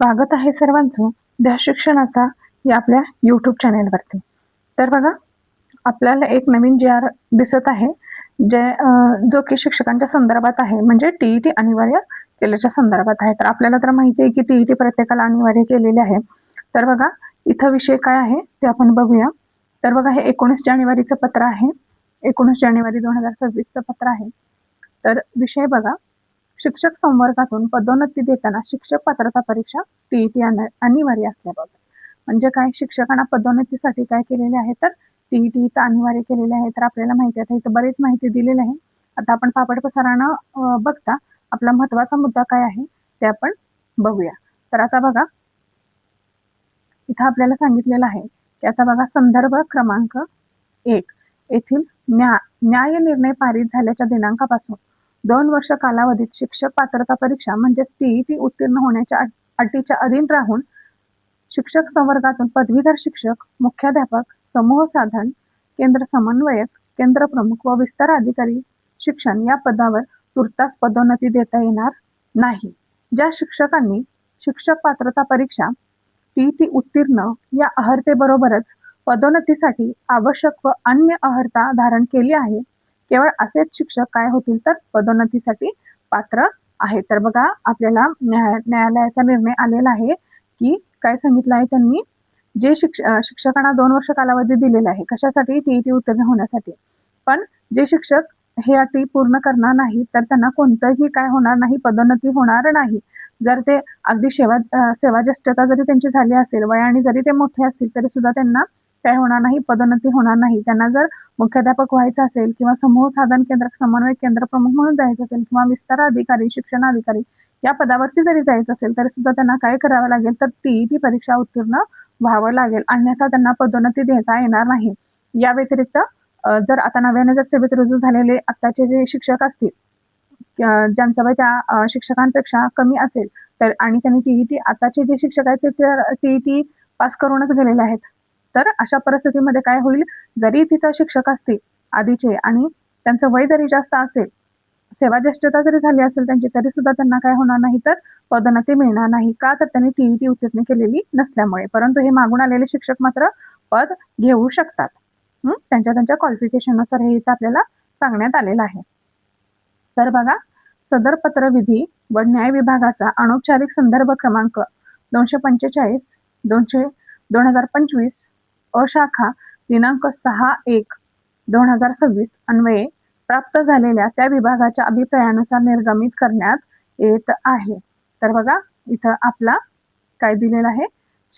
स्वागत आहे सर्वांचं द्या शिक्षणाचा या आपल्या यूट्यूब चॅनेलवरती तर बघा आपल्याला एक नवीन जी आर दिसत आहे जे जो की शिक्षकांच्या संदर्भात आहे म्हणजे टी ई टी अनिवार्य केल्याच्या संदर्भात आहे. तर आपल्याला तर माहिती आहे की टी ई टी प्रत्येकाला अनिवार्य केलेले आहे. तर बघा इथं विषय काय आहे ते आपण बघूया. तर बघा हे एकोणीस जानेवारीचं पत्र आहे. एकोणीस जानेवारी दोन हजार सव्वीसचं पत्र आहे. तर विषय बघा शिक्षक संवर्गातून पदोन्नती देताना शिक्षक पात्रता परीक्षा टीईटी अनिवार्य असल्याबाबत म्हणजे काय? शिक्षकांना पदोन्नतीसाठी काय केलेले आहे तर टीईटी इथं अनिवार्य केलेले आहे. तर आपल्याला माहिती आहे आता इथं बरीच माहिती दिलेली आहे. आता आपण पापड पसारानं बघता आपला महत्त्वाचा मुद्दा काय आहे ते आपण बघूया. तर आता बघा इथं आपल्याला सांगितलेलं आहे की आता बघा संदर्भ क्रमांक एक येथील न्या न्याय निर्णय पारित झाल्याच्या दिनांकापासून दोन वर्ष कालावधीत शिक्षक पात्रता परीक्षा म्हणजेच टीईटी उत्तीर्ण होण्याच्या अटीच्या अधीन राहून शिक्षक संवर्गातून पदवीधर शिक्षक मुख्याध्यापक समूह साधन केंद्र समन्वयक केंद्र प्रमुख व विस्तार अधिकारी शिक्षण या पदावर तुर्तास पदोन्नती देता येणार नाही. ज्या शिक्षकांनी शिक्षक पात्रता परीक्षा टी उत्तीर्ण या अहर्तेबरोबरच पदोन्नतीसाठी आवश्यक व अन्य अहर्ता धारण केली आहे केवळ असेच शिक्षक काय होतील तर पदोन्नतीसाठी पात्र आहे तर बघा आपल्याला न्याय न्यायालयाचा निर्णय आलेला आहे की काय सांगितलं आहे त्यांनी? जे शिक्ष शिक्षकांना दोन वर्ष कालावधी दिलेला आहे कशासाठी? टीईटी उत्तीर्ण होण्यासाठी. पण जे शिक्षक हे अटी पूर्ण करणार नाही तर त्यांना कोणतंही काय होणार नाही पदोन्नती होणार नाही. जर ते अगदी सेवा सेवाज्येष्ठता सेवा जरी त्यांची झाली असेल वयाने जरी ते मोठे असतील तरी सुद्धा त्यांना काय होणार नाही पदोन्नती होणार नाही. त्यांना जर मुख्याध्यापक व्हायचं असेल किंवा समूह साधन केंद्र समन्वय केंद्र प्रमुख म्हणून जायचं असेल किंवा विस्तार अधिकारी शिक्षण अधिकारी या पदावरती जरी जायचं असेल तरी सुद्धा त्यांना काय करावं लागेल? तर ती ती परीक्षा उत्तीर्ण व्हावं लागेल. अन्यथा त्यांना पदोन्नती देता येणार नाही. या व्यतिरिक्त जर आता नव्याने जर सेवेत रुजू झालेले आत्ताचे जे शिक्षक असतील ज्यांचं वय त्या शिक्षकांपेक्षा कमी असेल तर आणि त्यांनी टीईटी आताचे जे शिक्षक आहेत ते टीईटी पास करूनच गेलेले आहेत तर अशा परिस्थितीमध्ये काय होईल? जरी तिथं शिक्षक असतील आधीचे आणि त्यांचं वय जरी जास्त असेल सेवा ज्येष्ठता जरी झाली असेल त्यांची तरी सुद्धा त्यांना काय होणार नाही तर पदोन्नती मिळणार नाही का? तर त्यांनी टीईटी उत्तीर्ण केलेली नसल्यामुळे. परंतु हे मागून आलेले शिक्षक मात्र पद घेऊ शकतात. त्यांच्या त्यांच्या क्वालिफिकेशननुसार हे इथं आपल्याला सांगण्यात आलेलं आहे. तर बघा सदर पत्र विधी व न्याय विभागाचा अनौपचारिक संदर्भ क्रमांक दोनशे पंचेचाळीस दोनशे दोन हजार पंचवीस अशाखा दिनांक सहा एक दोन हजार सव्वीस अन्वये प्राप्त झालेल्या त्या विभागाच्या अभिप्रायानुसार निर्गमित करण्यात येत आहे. तर बघा इथं आपला काय दिलेलं आहे?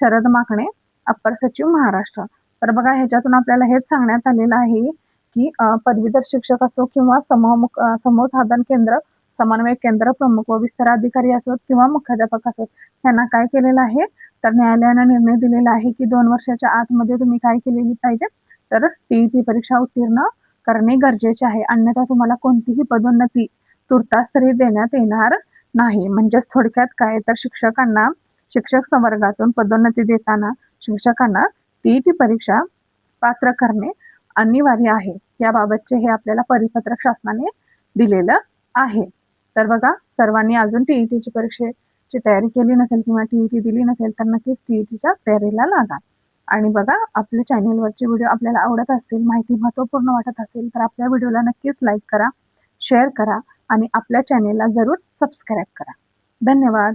शरद माकणे अप्पर सचिव महाराष्ट्र. तर बघा ह्याच्यातून आपल्याला हेच सांगण्यात आलेलं आहे की पदवीधर शिक्षक असो किंवा समूह समूह साधन केंद्र समन्वय केंद्र प्रमुख व विस्तार अधिकारी असोत किंवा मुख्याध्यापक असोत त्यांना काय केलेलं आहे? तर न्यायालयानं निर्णय दिलेला आहे की दोन वर्षाच्या आतमध्ये तुम्ही काय केलेली पाहिजे तर टीईटी परीक्षा उत्तीर्ण करणे गरजेचे आहे. अन्यथा तुम्हाला कोणतीही पदोन्नती तुर्तास तरी देण्यात येणार नाही. म्हणजेच थोडक्यात काय? तर शिक्षकांना शिक्षक संवर्गातून पदोन्नती देताना शिक्षकांना टीईटी परीक्षा पात्र करणे अनिवार्य आहे. याबाबतचे हे आपल्याला परिपत्रक शासनाने दिलेलं आहे. तर बघा सर्वांनी अजून टीईटीची ची तयारी केली नसेल किंवा टी व्ही टी दिली नसेल तर नक्कीच टी वी टीच्या तयारीला लागा. आणि बघा आपल्या चॅनेलवरचे व्हिडिओ आपल्याला आवडत असेल माहिती महत्त्वपूर्ण वाटत असेल तर आपल्या व्हिडिओला नक्कीच लाईक करा शेअर करा आणि आपल्या चॅनेलला जरूर सबस्क्राईब करा. धन्यवाद.